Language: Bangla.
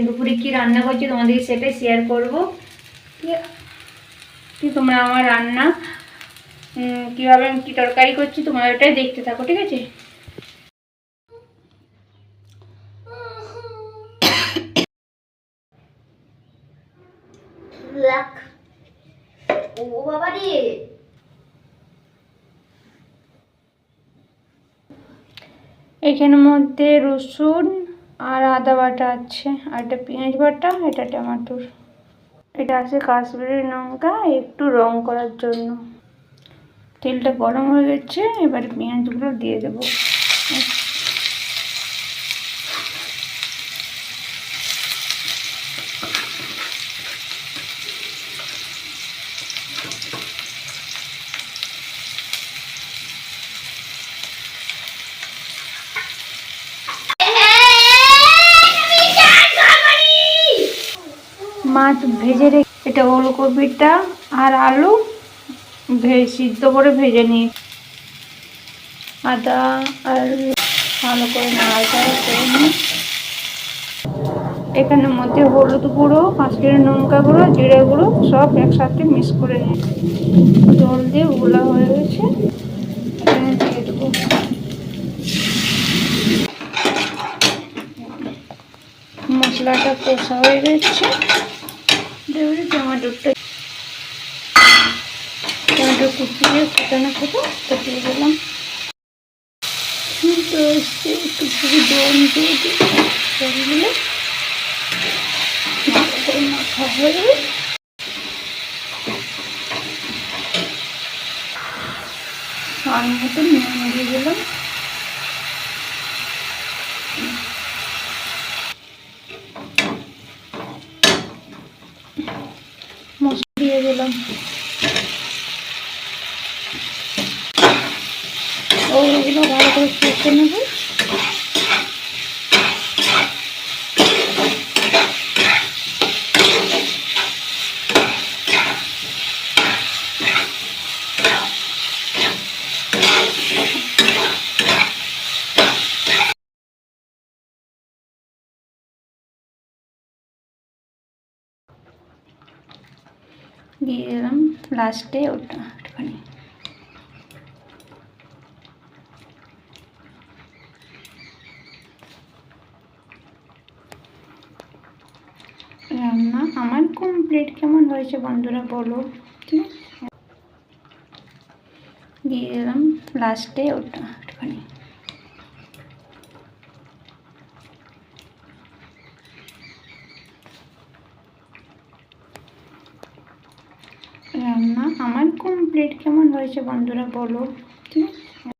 দুপুরে কি রান্না করছি তোমাদের সেটাই শেয়ার করব? কি তোমরা আমার রান্না? উম, কীভাবে আমি কি তরকারি করছি তোমরা ওটাই দেখতে থাকো ঠিক আছে? ও বাবা রে। এখানের মধ্যে রসুন আর আদা বাটা আছে, আর এটা পেঁয়াজ বাটা, এটা টমাটোর। এটা আছে কাশ্মীরি লঙ্কা, একটু রং করার জন্য। তেলটা গরম হয়ে গেছে, এবার পেঁয়াজগুলো দিয়ে দেবো। মাছ ভেজে রেখে এটা ওলকপিটা আর আলু সিদ্ধ করে ভেজে নিই। আদা আর ভালো করে নাড়াচাড়া করে নিই। এখানের মধ্যে হলুদ গুঁড়ো, কাশ্মীরি লঙ্কা গুঁড়ো, জিরে গুঁড়ো সব একসাথে মিক্স করে নিই। জল দিয়ে উগলা হয়ে গেছে। এখানে মশলাটা কষা হয়ে গেছে। এবারে টমেটোটা টমেটো কুচিয়ে কুচানো করে তো দিলাম। তো এসছে দিয়ে দিলাম মশলা দিয়ে দিলাম ওগুলো ভালো করে কষে নেব দিয়ে দিলাম লাস্টে ওটা একটুখানি রান্না আমার কমপ্লিট কেমন হয়েছে বন্ধুরা বলো? দিয়ে দিলাম লাস্টে ওটা একটুখানি। রান্না আমার কমপ্লিট কেমন হয়েছে বন্ধুরা বলো? ঠিক আছে